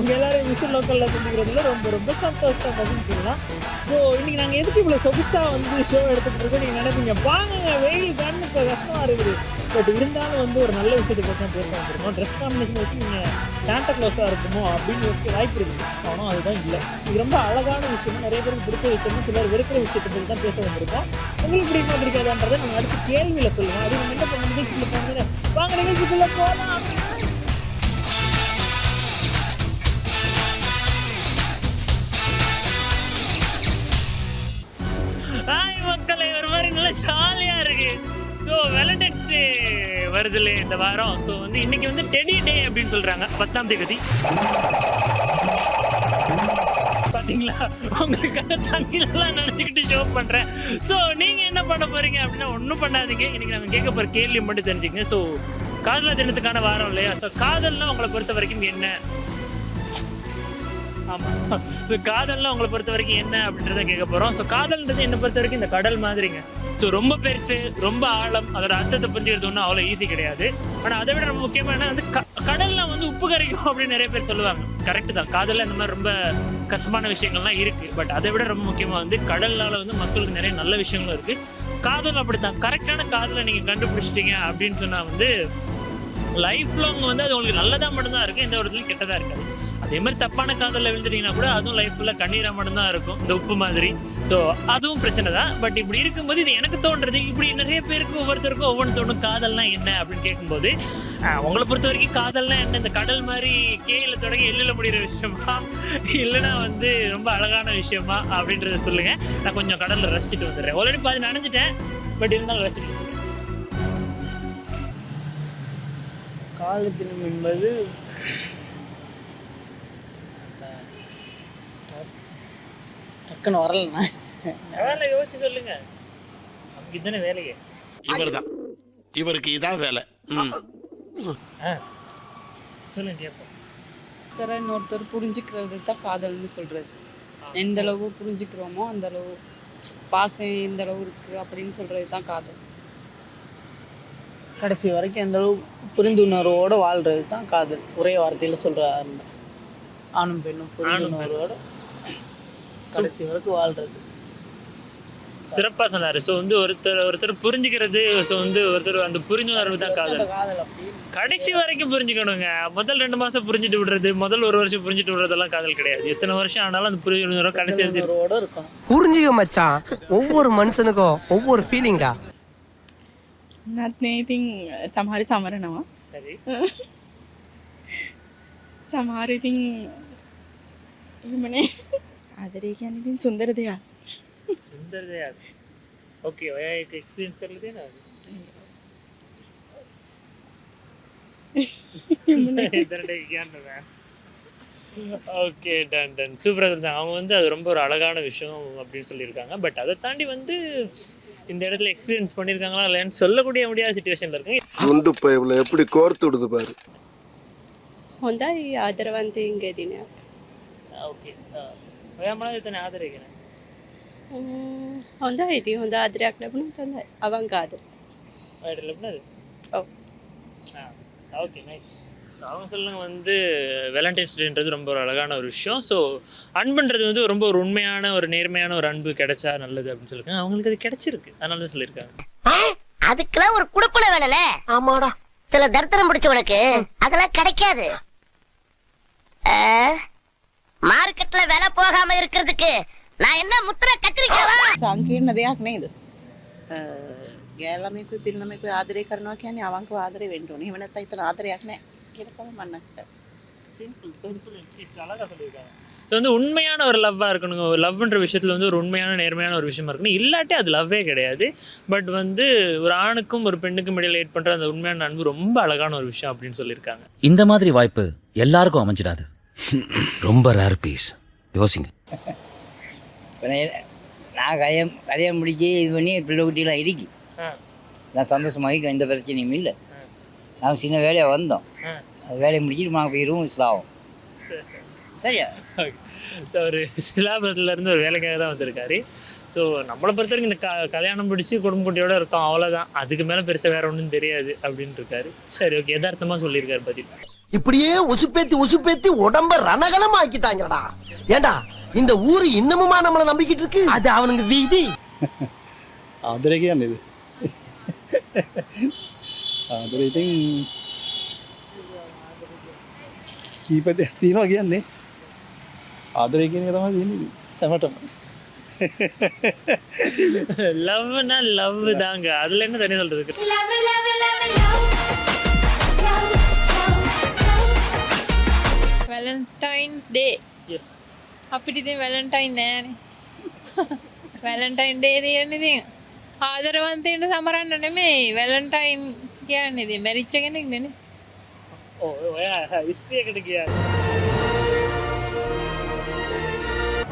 உங்கள் எல்லாரும் மிஸ் லோக்கலில் சந்திக்கிறதுல ரொம்ப ரொம்ப சந்தோஷம். அப்படின்னு சொல்லலாம். ஸோ இன்னைக்கு நாங்கள் எதுக்கு இவ்வளோ சொகுசாக வந்து ஷோ எடுத்துகிட்டு இருக்கோம் நீங்கள் நினைப்பீங்க? வாங்க வெயில் தான் இப்போ கஷ்டமாக இருக்குது. பட் இருந்தாலும் வந்து ஒரு நல்ல விஷயத்தை பற்றி தான் பேச வந்துருக்கோம். ட்ரெஸ் காம்பினேஷன் வச்சு நீங்கள் சாண்டா க்ளோஸாக இருக்குமோ அப்படின்னு யோசிக்க வாய்ப்பு இருக்குது. ஆனால் அதுதான் இல்லை. இது ரொம்ப அழகான விஷயம் நிறைய பேருக்கு பிடிச்ச விஷயம் சிலர் வெறுக்கிற விஷயத்தை பற்றி தான் பேச வந்திருக்கோம். உங்களுக்கு பிடிக்குமா பிடிக்காதான்றதை நம்ம அடுத்து கேள்வியில் சொல்லுவோம் அது நம்ம என்ன பண்ண நிகழ்ச்சியில் போனது வாங்க நிகழ்ச்சிக்குள்ளே போகலாம் நல்லா ஜாலியாக இருக்கு. ஸோ வேலண்டைன்ஸ் டே வருதுல்ல இந்த வாரம். ஸோ வந்து இன்னைக்கு வந்து டெடி டே அப்படின்னு சொல்கிறாங்க பத்தாம் தேதி. பார்த்தீங்களா உங்களுக்காக தண்ணிலலாம் நினச்சிக்கிட்டு ஷோ பண்ணுறேன் ஸோ நீங்கள் என்ன பண்ண போகிறீங்க அப்படின்னா ஒன்றும் பண்ணாதீங்க. இன்றைக்கி நாங்கள் கேட்க போகிற கேள்வி மட்டும் தெரிஞ்சுங்க ஸோ காதலா தினத்துக்கான வாரம் இல்லையா? ஸோ காதல்னா உங்களை பொறுத்த வரைக்கும் என்ன? ஆமாம் ஸோ காதல்லாம் உங்களை பொறுத்த வரைக்கும் என்ன அப்படின்றத கேட்க போகிறோம் ஸோ காதல்ன்றது என்னை பொறுத்த வரைக்கும் இந்த கடல் மாதிரிங்க. ஸோ ரொம்ப பெருசு ரொம்ப ஆழம் அதோட அர்த்தத்தை புரிஞ்சுக்கிறது ஒன்றும் அவ்வளோ ஈஸி கிடையாது. ஆனால் அதை விட ரொம்ப முக்கியமான வந்து க கடல்லாம் வந்து உப்பு கரைக்கும் அப்படின்னு நிறைய பேர் சொல்லுவாங்க. கரெக்டு தான். காதலில் இந்த மாதிரி ரொம்ப கஷ்டமான விஷயங்கள்லாம் இருக்குது பட் அதை விட ரொம்ப முக்கியமாக வந்து கடல்னால வந்து மக்களுக்கு நிறைய நல்ல விஷயங்களும் இருக்குது காதல் அப்படித்தான். கரெக்டான காதலை நீங்கள் கண்டுபிடிச்சிட்டீங்க அப்படின்னு சொன்னால் வந்து லைஃப் லாங் வந்து அது உங்களுக்கு நல்லதாக மட்டும்தான் இருக்குது எந்த ஒரு இடத்துலையும் கெட்டதாக இருக்காது. அதே மாதிரி தப்பான காதலில் விழுந்துட்டீங்கன்னா கூட அதுவும் லைஃப்பில் கண்ணீராக மட்டும்தான் இருக்கும். இந்த உப்பு மாதிரி. ஸோ அதுவும் பிரச்சனை தான். பட் இப்படி இருக்கும்போது இது எனக்கு தோன்றது. இப்படி நிறைய பேருக்கு ஒவ்வொருத்தருக்கும் ஒவ்வொன்று தோணும் காதல்னா என்ன அப்படின்னு கேட்கும்போது உங்களை பொறுத்த வரைக்கும் காதல்னா என்ன? இந்த கடல் மாதிரி கேயில தொடங்கி எள்ளில் முடிகிற விஷயமா? இல்லைன்னா வந்து ரொம்ப அழகான விஷயமா? அப்படின்றத சொல்லுங்கள் நான் கொஞ்சம் கடலில் ரசிச்சுட்டு வந்துடுறேன். ஆல்ரெடி பாதி நனைஞ்சிட்டேன். பட் இருந்தாலும் ரசிச்சுட்டு வந்துடுறேன். காலத்தினம் என்பது டக்குன்னு வரலண்ணா. வேலை யோசிச்சு சொல்லுங்க. நமக்கு இதுதானே வேலையே. இவர்தான். இவருக்கு இதான் வேலை. ஆ. சொல்லுங்க கேட்போம் ஒருத்தரை இன்னொருத்தர் புரிஞ்சுக்கிறது தான் காதல்னு சொல்கிறது எந்த அளவு புரிஞ்சுக்கிறோமோ அந்த அளவு பாசம் எந்த அளவு இருக்குது அப்படின்னு சொல்கிறது தான் காதல். கடைசி வரைக்கும் எந்த அளவு புரிந்துணர்வோடு வாழ்றது தான் காதல். ஒரே வார்த்தையில் சொல்கிறாரு ஆணும் பெண்ணும். புரிந்துணர்வோடு கடைசி வரைக்கும் வாழ்றது. சிறப்பாக சொன்னார். ஸோ வந்து ஒருத்தர் ஒருத்தர் புரிஞ்சுக்கிறது ஸோ வந்து ஒருத்தர் அந்த புரிஞ்சுணர்வு தான் காதல். கடைசி வரைக்கும் புரிஞ்சுக்கணுங்க. முதல் ரெண்டு மாசம் புரிஞ்சுட்டு விடுறது முதல் ஒரு வருஷம் புரிஞ்சுட்டு விடுறதெல்லாம் காதல் கிடையாது. எத்தனை வருஷம் ஆனாலும் அந்த புரிஞ்சுணர்வு கடைசி இருக்கும். புரிஞ்சுக்க மச்சான். ஒவ்வொரு மனுஷனுக்கும் ஒவ்வொரு ஃபீலிங்கா நத்திங் சமாரி சமரணமா? சமாரி திங் இவனே आदरेगी சுந்தரதையா. சுந்தரதையா? ஓகே द्या सुंदर द्या ओके वया ஓகே டன் டன் சூப்பராக சொல்லிட்டாங்க. அவங்க வந்து அது ரொம்ப ஒரு அழகான விஷயம் அப்படின்னு சொல்லியிருக்காங்க. பட் அதை தாண்டி வந்து இந்த இடத்துல எக்ஸ்பீரியன்ஸ் பண்ணியிருக்காங்களா இல்லைன்னு சொல்லக்கூடிய முடியாத சுச்சுவேஷனில் இருக்காங்க உண்டு இவ்வளோ எப்படி கோர்த்து விடுது பாரு. ಹೊಂದಾಯಿ ಅದರವಂತೆ ಹಿಂಗೆ ಓಕೆ ඔයාමලා එතන ආදරය ගැන ම්ම්, හොඳයි ඉති හොඳ ආදරයක් ලැබුණු හොඳයි අවංකාද ஒயிட் லெப்னது ஓ. ஆ ஓகே நைஸ் அவங்க சொல்லுங்க வந்து வேலண்டைன்ஸ் டேன்றது ரொம்ப ஒரு அழகான ஒரு விஷயம் ஸோ அன்புன்றது வந்து ரொம்ப ஒரு உண்மையான ஒரு நேர்மையான ஒரு அன்பு கிடைச்சா நல்லது அப்படின்னு சொல்லியிருக்காங்க அவங்களுக்கு அது கிடைச்சிருக்கு அதனால தான் சொல்லியிருக்காங்க அதுக்கெல்லாம் ஒரு குடுப்புல வேணும்ல ஆமாடா சில தரித்திரம் பிடிச்சவனுக்கு அதெல்லாம் கிடைக்காது மார்க்கெட்ல விலை போகாம இருக்கிறதுக்கு நான் என்ன முத்திர கத்திரிக்காவா සංකීර්ණ දෙයක් නේද ගෑල්ලමෙකු පිල්ලමෙකු ආදරය කරනවා කියන්නේ අවංකව ආදරය වෙන්න ඕනේ. එහෙම නැත්නම් ඉතන ආදරයක් නැහැ කියලා තමයි මම හිතන්නේ. சிம்பிள் சிம்பிள் அழகாக சொல்லியிருக்காங்க ஸோ வந்து உண்மையான ஒரு லவ்வாக இருக்கணுங்க ஒரு லவ்ன்ற விஷயத்தில் வந்து ஒரு உண்மையான நேர்மையான ஒரு விஷயமா இருக்கணும் இல்லாட்டி அது லவ்வே கிடையாது பட் வந்து ஒரு ஆணுக்கும் ஒரு பெண்ணுக்கும் இடையில ஏற்படுற அந்த உண்மையான அன்பு ரொம்ப அழகான ஒரு விஷயம் அப்படின்னு சொல்லியிருக்காங்க இந்த மாதிரி வாய்ப்பு எல்லாருக்கும் அமைஞ்சிடாது ரொம்ப ரேர் பீஸ் யோசிங்க. நான் கல்யாணம் கல்யாணம் முடிச்சு இது பண்ணி பிள்ளை குட்டிலாம் இருக்கு. நான் சந்தோஷமாக எந்த பிரச்சனையும் இல்லை. நான் சின்ன வேலையாக வந்தோம். அது வேலையை முடிச்சுட்டு நாங்கள் போய் ரூம் இதாகும் சரியா ஒரு சிலாபுரத்துல இருந்து ஒரு வேலைக்காக தான் வந்திருக்காரு. ஸோ நம்மளை பொறுத்த வரைக்கும் இந்த க கல்யாணம் பிடிச்சி குடும்ப குட்டியோட இருக்கோம் அவ்வளோதான் அதுக்கு மேலே பெருசாக வேற ஒன்றும் தெரியாது அப்படின்னு இருக்காரு சரி ஓகே யதார்த்தமாக சொல்லியிருக்காரு பதில். இப்படியே உசுப்பேத்தி உசுப்பேத்தி உடம்ப ரணகலம் ஆக்கிட்டாங்கடா ஏண்டா இந்த ஊரு இன்னமுமா நம்மள நம்பிக்கிட்டு இருக்கு அது அவனுக்கு வீதி ආදරය කියන්නේද ආදර ඉතින් කීපද තියනවා කියන්නේ ආදරය කියන එක තමයි තියන්නේ සැමටම லவ்னா லவ் தாங்க அதில் என்ன தனியாக சொல்கிறதுக்கு වැලන්ටයින්ස් ඩේ எஸ் අපිට ඉතින් වැලන්ටයින් නෑනේ වැලන්ටයින් ඩේ තියෙන ඉතින් ආදරවන්තයට සමරන්න නෙමේ වැලන්ටයින් කියන්නේ ඉතින් මැරිච්ච කෙනෙක් නෙනේ ஓ ஹிஸ்ட்ரியை கிடைக்கியா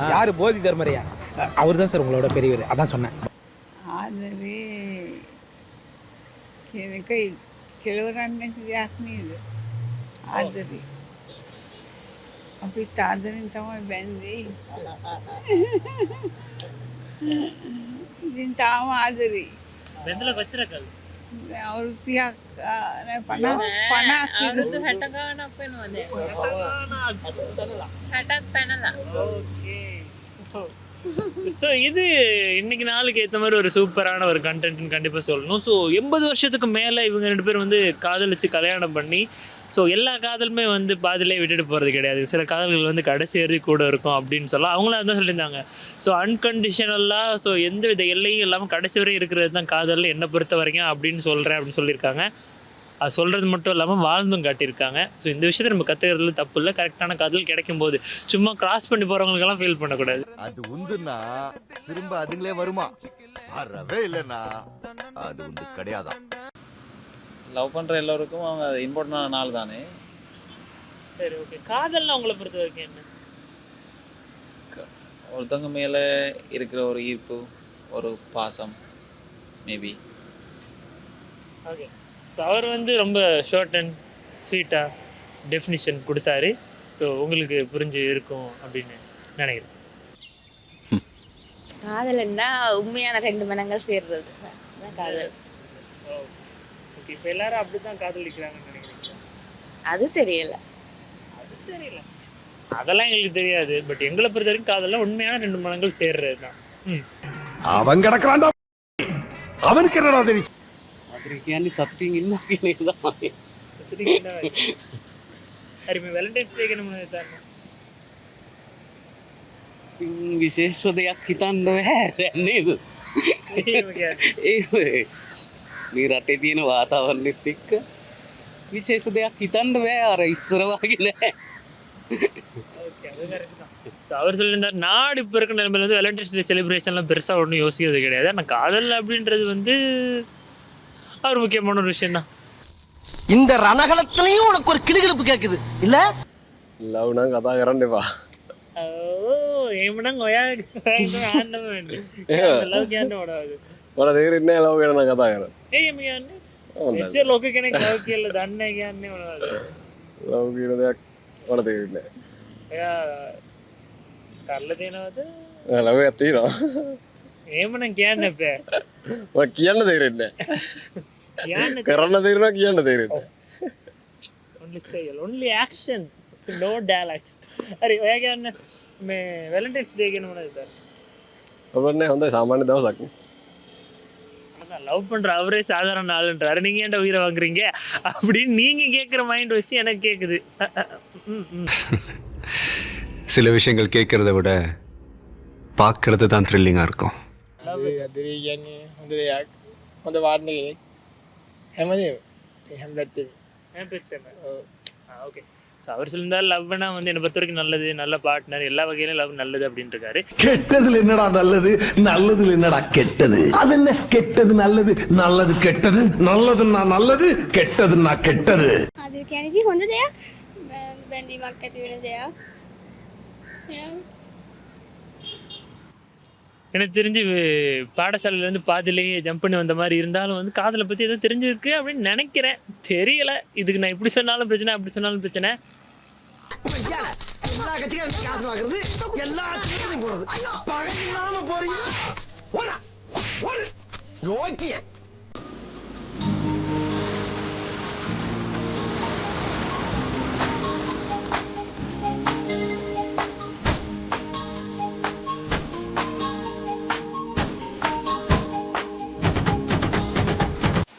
யாரு போதி தர்மரையா அவர் தான் சார் உங்களோட பெரியவர் அதான் சொன்னேன் ආදරේ කියන එක කෙලවරන්න නැති දෙයක් නේද ආදරේ Apitada então é bem de. దీని మాదిరి ಬೆಂದಲಕ್ಕೆ ಹಚ್ಚಿರಕಲ್ಲ ವೃತ್ತಿ ಪಣ ಪಣ இது இன்னைக்கு நாளுக்கு ஏற்ற மாதிரி ஒரு சூப்பரான ஒரு கண்டென்ட்னு கண்டிப்பாக சொல்லணும். ஸோ எண்பது வருஷத்துக்கு மேலே இவங்க ரெண்டு பேரும் வந்து காதலிச்சு கல்யாணம் பண்ணி ஸோ எல்லா காதலுமே வந்து பாதிலே விட்டுட்டு போகிறது கிடையாது. சில காதல்கள் வந்து கடைசி வரைக்கும் கூட இருக்கும் அப்படின்னு சொல்லலாம். அவங்களும் அதுதான் சொல்லியிருந்தாங்க. ஸோ அன்கண்டிஷனலாக ஸோ எந்த வித எல்லையும் இல்லாமல் கடைசி வரை இருக்கிறது தான் காதலில் என்னை பொறுத்த வரைக்கும் அப்படின்னு சொல்கிறேன் அப்படின்னு சொல்லியிருக்காங்க. அது சொல்கிறது மட்டும் இல்லாமல் வாழ்ந்தும் காட்டியிருக்காங்க. ஸோ இந்த விஷயத்தை நம்ம கற்றுக்கிறதுல தப்பு இல்லை. கரெக்டான காதல் கிடைக்கும் போது சும்மா கிராஸ் பண்ணி போகிறவங்களுக்கெல்லாம் ஃபீல் பண்ணக்கூடாது. அது உந்துன்னா திரும்ப அதுங்களே வருமா? வரவே இல்லைன்னா அது உண்டு கிடையாதான் லவ் பண்ணுற எல்லோருக்கும் அவங்க அது இம்பார்ட்டண்டான நாள் தானே. சரி ஓகே காதல்னா உங்களை பொறுத்த வரைக்கும் என்ன? ஒருத்தவங்க மேலே இருக்கிற ஒரு ஈர்ப்பு ஒரு பாசம் மேபி ஓகே ஸோ அவர் வந்து ரொம்ப ஷார்ட் அண்ட் ஸ்வீட்டாக டெஃபினிஷன் கொடுத்தாரு. ஸோ உங்களுக்கு புரிஞ்சு இருக்கும் அப்படின்னு நினைக்கிறேன். காதல்னா உண்மையான ரெண்டு மனங்கள் சேர்றது. காதல். ஓகே இப்போ எல்லாரும் அப்படி தான் காதலிக்கிறாங்கன்னு நினைக்கிறீங்க அது தெரியல அது தெரியல அதெல்லாம் எங்களுக்கு தெரியாது பட் எங்களை பொறுத்த வரைக்கும் காதல்லாம் உண்மையான ரெண்டு மனங்கள் சேர்றது தான் ம் அவன் கிடக்குறான்டா அவனுக்கு என்னடா தெரியும் ආදරය කියන්නේ සතුටින් ඉන්න කියන එක තමයි. හරි මේ වැලන්ටයින්ස් ඩේ ගැන මොනවද හිතන්නේ? ඉතින් විශේෂ දෙයක් හිතන්න බෑ දැන් නේද? එහෙම කියන්නේ. ඒ මේ රටේ තියෙන වාතාවරණෙත් එක්ක විශේෂ දෙයක් හිතන්න බෑ අර ඉස්සර වගේ නෑ. Okay, அது correct தான். So, அவர் சொல்லியிருந்தார் நாடு இப்போ இருக்கிற நிலைமையில வந்து வேலண்டைன்ஸ் டே செலிப்ரேஷன்லாம் பெருசாக ஒன்றும் யோசிக்கிறது கிடையாது ஆனால் காதல் அப்படின்றது வந்து ஒரு முக்கியமான ஒரு விஷயம் தான் இந்த ரணகலத்திலையும் உனக்கு ஒரு கிளுகிழப்பு கேக்குது இல்ல ලව් නම් කතා කරන්න එපා ஓ ஏமனாங்க ஒயா ஆண்டவன் வேண்டு லவ் கேண்ட ஓடாது මට තේරෙන්නේ නැහැ ලව් ගැන නම් කතා කරන්නේ. ඒ එහෙම කියන්නේ. එච්චර ලෝක කෙනෙක් ලව් කියලා දන්නේ කියන්නේ මොනවද? ලව් කියන දෙයක් මට තේරෙන්නේ නැහැ. එයා කරලා දෙනවද? ලව් එකක් තියෙනවා. එහෙමනම් කියන්න බෑ. මට කියන්න තේරෙන්නේ නැහැ. කරන්න තේරෙනවා කියන්න තේරෙන්නේ only say only action no dialects හරි ඔයා කියන්න මේ වැලන්ටයින්ස් ඩේ ගැන මොනවද හිතන්නේ? ඔබන්නේ හොඳ සාමාන්‍ය දවසක් නේ. லவ் பண்ணுற அவரே சாதாரண ஆளுன்றாரு. நீங்கள் ஏன்டா உயிரை வாங்குறீங்க? அப்படின்னு நீங்கள் கேட்குற மைண்ட் வச்சு எனக்கு கேட்குது சில விஷயங்கள் கேட்குறத விட பார்க்கறது தான் த்ரில்லிங்காக இருக்கும். ஓகே ஸோ அவர் சொல்லியிருந்தால் லவ்னா வந்து என்னை பொறுத்த வரைக்கும் நல்லது நல்ல பார்ட்னர் எல்லா வகையிலும் லவ் நல்லது அப்படின்னு இருக்காரு கெட்டதுல என்னடா நல்லது நல்லதுல என்னடா கெட்டது? அது என்ன? கெட்டது நல்லது நல்லது கெட்டது? நல்லதுன்னா நல்லது கெட்டதுன்னா கெட்டது. அது கெனஜி வந்ததையா வெண்டி மக்கத்து விழுந்தையா எனக்கு தெரிஞ்சு பாடசாலையிலேருந்து பாதிலேயே ஜம்ப் பண்ணி வந்த மாதிரி இருந்தாலும் வந்து காதலை பற்றி எதுவும் தெரிஞ்சிருக்கு அப்படின்னு நினைக்கிறேன். தெரியல. இதுக்கு நான் இப்படி சொன்னாலும் பிரச்சனை அப்படி சொன்னாலும் பிரச்சனை. எல்லா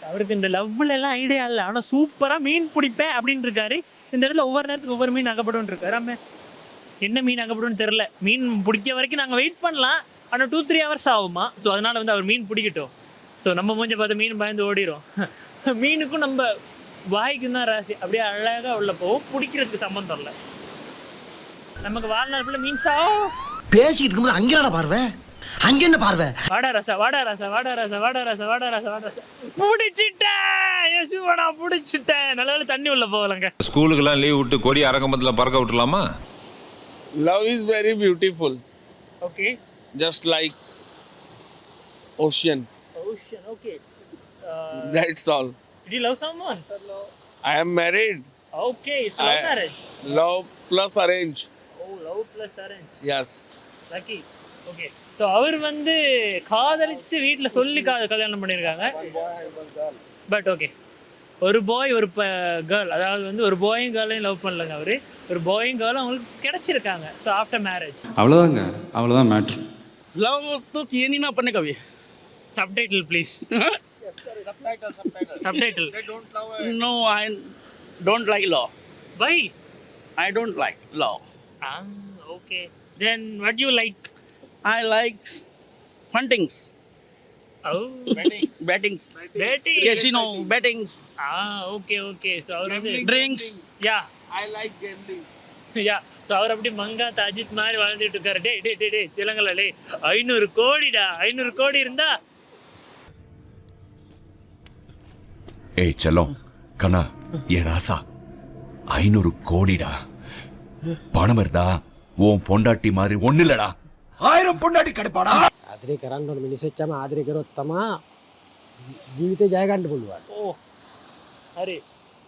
அவருக்கு இந்த லவ்ல எல்லாம் ஐடியா இல்லை. ஆனா சூப்பரா மீன் பிடிப்பேன் அப்படின்னு இருக்காரு. இந்த இடத்துல ஒவ்வொரு நேரத்துக்கு ஒவ்வொரு மீன் அகப்படும் இருக்காரு. ஆமா என்ன மீன் அகப்படும்னு தெரியல. மீன் பிடிக்க வரைக்கும் நாங்க வெயிட் பண்ணலாம். ஆனா டூ த்ரீ ஹவர்ஸ் ஆகுமா? ஸோ அதனால வந்து அவர் மீன் பிடிக்கட்டும். ஸோ நம்ம மூஞ்ச பார்த்து மீன் பயந்து ஓடிரும். மீனுக்கும் நம்ம வாய்க்கும் தான் ராசி. அப்படியே அழகா உள்ள போகும். பிடிக்கிறதுக்கு சம்மந்தம் இல்லை. நமக்கு வாழ்நாள் ஃபுல்லாக மீன்ஸா? பேசிக்கிட்டு இருக்கும்போது அங்கேடா பார்வேன் அங்க என்ன பார்வை வாடா ரசா வாடா ரசா வாடா ரசா வாடா ரசா வாடா ரசா வாடா ரசா பிடிச்சிட்டேன் யசுவா நான் பிடிச்சிட்டேன் நல்ல வேளை தண்ணி உள்ள போகலங்க ஸ்கூலுக்கெல்லாம் லீவ் விட்டு கொடி அரங்கமத்தில் பறக்க விட்டுலாமா Love is very beautiful, okay just like ocean. Ocean okay That's all. Did you love someone? I am married. Okay, it's love I- marriage. Love plus arrange. Oh, love plus arrange. Yes. Lucky. Okay. So அவர் வந்து காதலித்து வீட்டில் சொல்லி கா கல்யாணம் பண்ணியிருக்காங்க but okay ஒரு பாய் ஒரு கேர்ள் அதாவது வந்து ஒரு பாயும் கேர்ளையும் லவ் பண்ணலங்க அவர் ஒரு பாயும் கேர்ளும் அவங்களுக்கு கிடைச்சிருக்காங்க ஸோ ஆஃப்டர் மேரேஜ் அவ்வளோதாங்க அவ்வளோதான் மேட்ரு Love तो किए नहीं ना अपन ने कभी subtitle please subtitle No, I don't like law. Bye I don't like law. Ah okay then what you like I like huntings, oh bettings, பேட்டி casino, bettings, ah okay okay so அவர் வந்து drinks. Yeah I like gambling. Yeah so அவர் அப்படி மங்காத் அஜித் மாதிரி வாழ்ந்துட்டு இருக்காரு டே டே டே டே சிலங்கல டே ஐநூறு கோடிடா ஐநூறு கோடி இருந்தா ஏய் செல்லம் கண்ணா ஏ ராசா ஐநூறு கோடிடா பணம் இருந்தா உன் பொண்டாட்டி மாதிரி ஒண்ணு இல்லடா ஆயிரம் பொண்டாட்டி கிடைப்பாடா? ఆదరీకరాన్ని రెండు మినిసొచ్చాము ఆదరీకరు వస్తామా జీవితే జయగంట పుల్వాడు ఓ అरे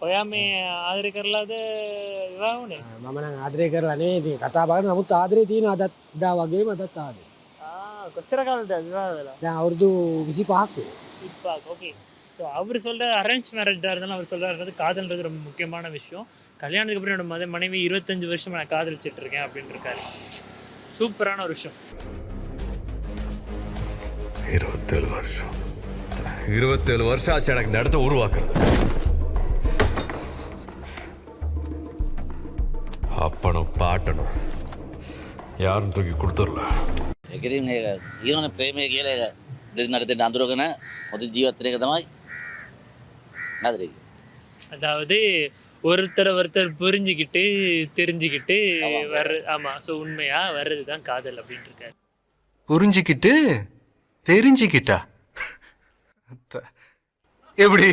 ඔයා මේ ආදරය කරලාද විවාහුනේ මම නම් ආදරය කරන්නේ ඉතින් කතා බහන නමුත් ආදරේ තියෙනවා අදත් දා වගේම අදත් ආදරේ கொச்சர காலத்து விவாகம் வேலை දැන් අවුරුදු 25ක් වෙනවා இப்போ ஓகே ஸோ அவர் சொல்கிற அரேஞ்ச் மேரேஜாக இருந்தாலும் அவர் சொல்கிறாரு காதல்ன்றது ரொம்ப முக்கியமான விஷயம் கல்யாணத்துக்கு அப்புறம் என்னோட மத மனைவி இருபத்தஞ்சு வருஷம் நான் காதலிச்சிட்டு இருக்கேன் அப்படின்னு இருக்காரு சூப்பரான ஒரு விஷயம். இருபத்தேழு வருஷம். இருபத்தேழு வருஷம் ஆச்சு எனக்கு இந்த இடத்த உருவாக்குறது. அப்பனும் பாட்டனும் யாரும் தூக்கி கொடுத்துடல. ಎಗರಿನ ಹೇಗ ಜೀವನ ಪ್ರೇಮ ಹೇಗೆ ಹೇಳ ಇದನ್ನ ನಡೆದ ಅಂದ್ರೋಗನ ஒருத்தரை ஒருத்தர் புரிஞ்சுக்கிட்டு தெரிஞ்சுக்கிட்டு வர்ற ஆமா. ஸோ உண்மையா வர்றது தான் காதல் அப்படின்னு இருக்காரு புரிஞ்சுக்கிட்டு தெரிஞ்சுக்கிட்டா? எப்படி?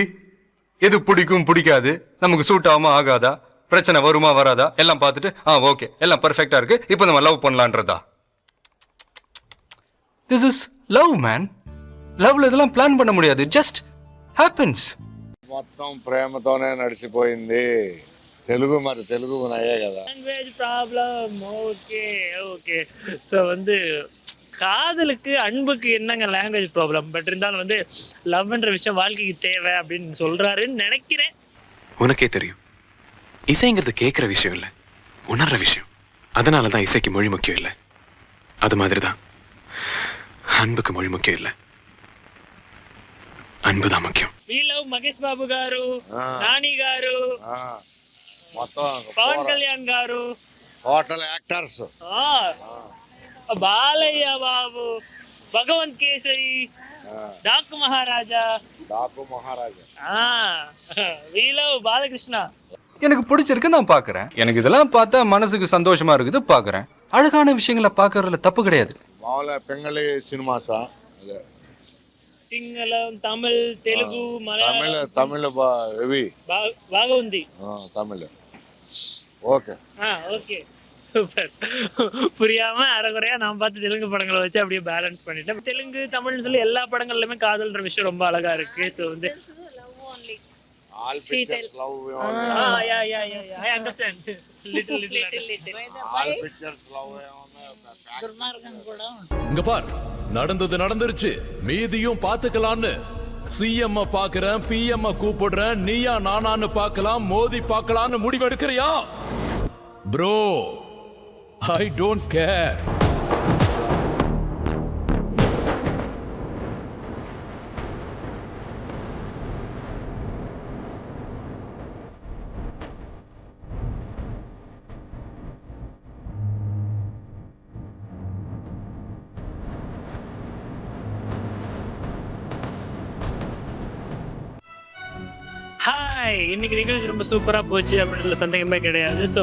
எது பிடிக்கும் பிடிக்காது? நமக்கு சூட் ஆகுமா ஆகாதா? பிரச்சனை வருமா வராதா? எல்லாம் பார்த்துட்டு ஆ ஓகே எல்லாம் பர்ஃபெக்டா இருக்கு. இப்போ நம்ம லவ் பண்ணலான்றதா? திஸ் இஸ் லவ் மேன் லவ்ல இதெல்லாம் பிளான் பண்ண முடியாது. ஜஸ்ட் ஹேப்பன்ஸ் మొత్తం ప్రేమతోనే నడిచిపోయింది తెలుగు మరి తెలుగు నయ్యే కదా language problem okay okay so வந்து காதலுக்கு அன்புக்கு என்னங்க லாங்குவேஜ் ப்ராப்ளம் பட் இருந்தாலும் வந்து லவ்ன்ற விஷயம் வாழ்க்கைக்கு தேவை அப்படின்னு சொல்றாருன்னு நினைக்கிறேன் உனக்கே தெரியும் இசைங்கிறது கேட்குற விஷயம் இல்லை உணர்ற விஷயம் அதனால தான் இசைக்கு மொழி முக்கியம் இல்லை அது மாதிரி தான் அன்புக்கு மொழி முக்கியம் இல்லை அன்பு தான் முக்கியம் వి లవ్ మహేష్ బాబు గారు నాని గారు మొత్తం పవన్ కళ్యాణ్ గారు హోటల్ యాక్టర్స్ ఆ, బాలయ్య బాబు భగవంత్ కేసరి డాకు మహారాజా డాకు మహారాజా ఆ వి లవ్ బాలకృష్ణ எனக்கு பிடிச்சிருக்கு நான் பார்க்கறேன் எனக்கு இதெல்லாம் பார்த்தா மனசுக்கு சந்தோஷமா இருக்குது பார்க்கறேன் அழகான விஷயங்களை பார்க்கறதுல தப்பு கிடையாது మామూలుగా పింగళి సినిమాసా అదే సింగళం తమిళ్ తెలుగు తమిళ మలయాళం తమిళ హెవీ బా- బాగా ఉంది తమిళ ఓకే ஆ ஓகே சூப்பர் புரியாம அரைகுறையா நான் பார்த்து தெலுங்கு படங்களை வச்சு அப்படியே பேலன்ஸ் பண்ணிட்டேன் தெலுங்கு தமிழ்னு சொல்லி எல்லா படங்கள்லயுமே காதல்ன்ற விஷயம் ரொம்ப அழகா இருக்கு ஸோ வந்து Sheetal. Ah, yeah, yeah, yeah, yeah. I understand. little, little. understand. துர்மார்க்கம் கூட இங்க பார் நடந்தது நடந்துருச்சு மீதியும் பாத்துக்கலாம்னு சிஎம் பாக்குறேன் பிஎம் கூப்பிடுறேன் நீயா நானான்னு பார்க்கலாம் மோதி பார்க்கலாம்னு முடிவெடுக்கிறியா ப்ரோ ஐ டோன்ட் கேர் சூப்பராக போச்சு அப்படின்றதுல சந்தேகமே கிடையாது. ஸோ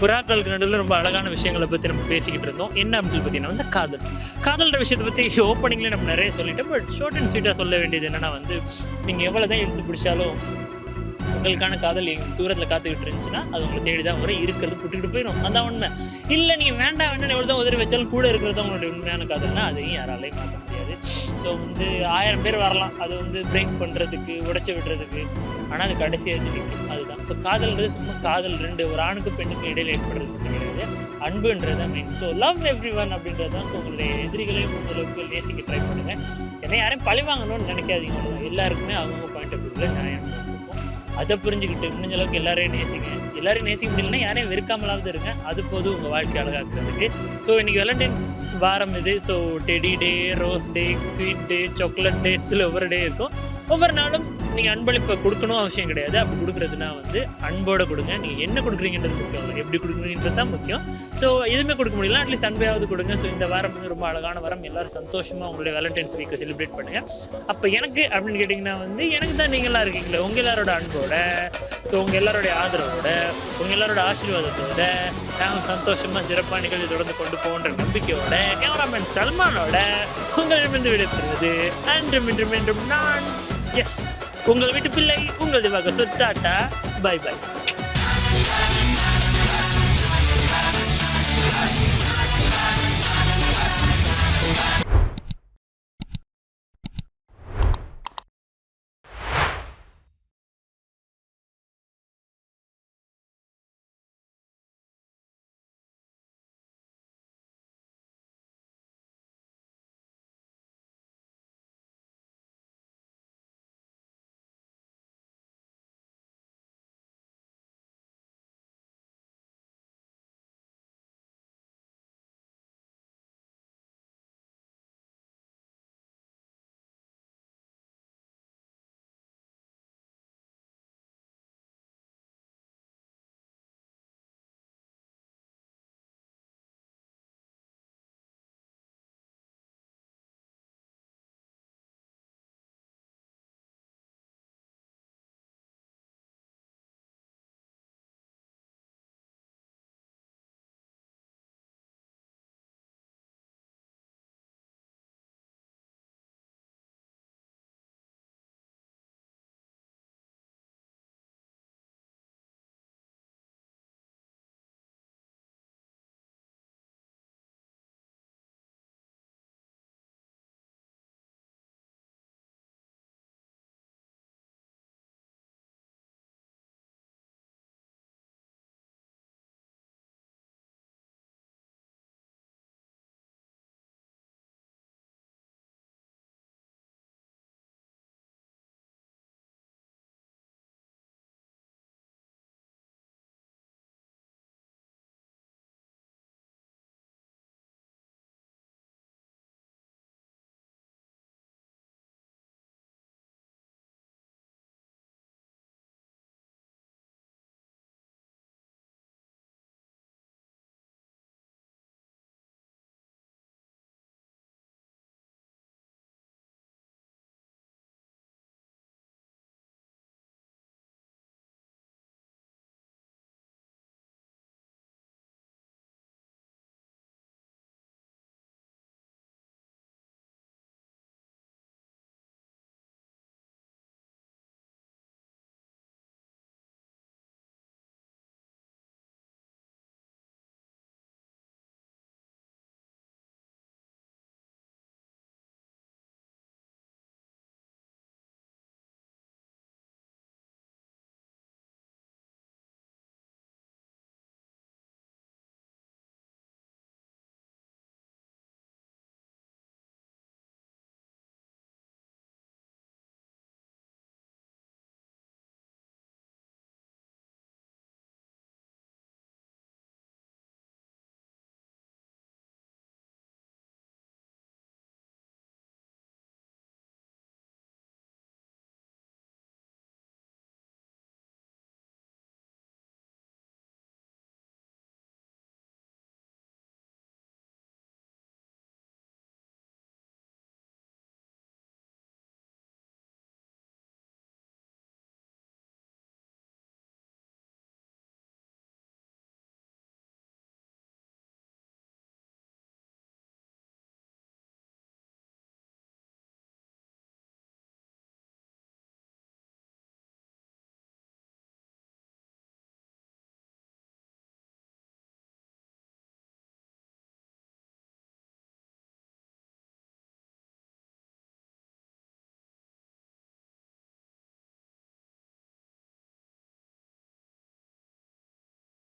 புறாக்களுக்கு நடுவில் ரொம்ப அழகான விஷயங்களை பற்றி நம்ம பேசிக்கிட்டு இருந்தோம். என்ன அப்படின்னு பார்த்தீங்கன்னா வந்து காதல். காதல்ன்ற விஷயத்தை பற்றி ஓப்பனிங்ல நம்ம நிறைய சொல்லிட்டோம். பட் ஷார்ட் அண்ட் ஸ்வீட்டாக சொல்ல வேண்டியது என்னன்னா வந்து நீங்கள் எவ்வளோ தான் இழுத்து பிடிச்சாலும் உங்களுக்கான காதல் எங்கள் தூரத்தில் காத்துக்கிட்டு இருந்துச்சுன்னா அது உங்களை தேடி தான் வரும். இருக்கிறது புட்டுக்கிட்டு போயிடும் அதான் உண்மை. இல்லை நீங்கள் வேண்டாம் வேண்டாம் எவ்வளோ தான் உதவி வச்சாலும் கூட இருக்கிறது உங்களுடைய உண்மையான காதல்னா அதையும் யாராலையும் மாற்ற முடியாது. ஸோ வந்து ஆயிரம் பேர் வரலாம். அது வந்து பிரேக் பண்ணுறதுக்கு உடைச்சி விடுறதுக்கு. ஆனால் அது கடைசியாக நிற்கும் அதுதான். ஸோ காதல்ன்றது சும்மா காதல் ரெண்டு ஒரு ஆணுக்கு பெண்ணுக்கு இடையில் ஏற்படுறது கிடையாது. அன்புன்றது தான் main so love everyone அப்படின்றது தான் ஸோ உங்களுடைய எதிரிகளையும் ஓரளவுக்கு நேசிக்க ட்ரை பண்ணுங்கள் என்ன யாரையும் பழி வாங்கணும்னு நினைக்காதீங்க எல்லாருக்குமே அவங்க பாயிண்ட் ஆஃப் வியூவில் நியாயம். அதை புரிஞ்சுக்கிட்டு முடிஞ்ச அளவுக்கு எல்லாரையும் நேசிங்க. எல்லாரையும் நேசிக்க முடியலன்னா யாரையும் வெறுக்காமலாவது இருங்க. அது போதும் உங்கள் வாழ்க்கை அழகாக்குறதுக்கு. ஸோ இன்றைக்கி வேலண்டைன்ஸ் வாரம் இது. So teddy day rose day sweet day chocolate டேட்ஸில் ஒவ்வொரு டே இருக்கும். ஒவ்வொரு நாளும் நீங்கள் அன்பளிப்பை கொடுக்கணும் அவசியம் கிடையாது. அப்படி கொடுக்குறதுனா வந்து அன்போட கொடுங்க. நீங்கள் என்ன கொடுக்குறீங்கன்றது முக்கியம். எப்படி கொடுக்குறீங்கன்றது தான் முக்கியம். ஸோ எதுவுமே கொடுக்க முடியல. அட்லீஸ்ட் அன்பையாவது கொடுங்க. ஸோ இந்த வாரம் வந்து ரொம்ப அழகான வாரம். எல்லாரும் சந்தோஷமாக உங்களுடைய வேலண்டைன்ஸ் வீக்கை செலிப்ரேட் பண்ணுங்க. அப்போ எனக்கு அப்படின்னு கேட்டிங்கன்னா வந்து எனக்கு தான் நீங்களாம் இருக்கீங்களே. உங்கள் எல்லாரோட அன்போட ஸோ உங்கள் எல்லாரோடைய ஆதரவோட உங்கள் எல்லாரோட ஆசீர்வாதத்தோட நாங்கள் சந்தோஷமாக சிறப்பாக நிகழ்ச்சி தொடர்ந்து கொண்டு போகின்ற நம்பிக்கையோட கேமராமேன் சல்மானோட உங்களிடமிருந்து விடைபெறுவது. அன்றும் இன்றும் என்றும் நான் எஸ் உங்கள் வீட்டு பிள்ளை உங்கள் திவாக டாட்டா. By by.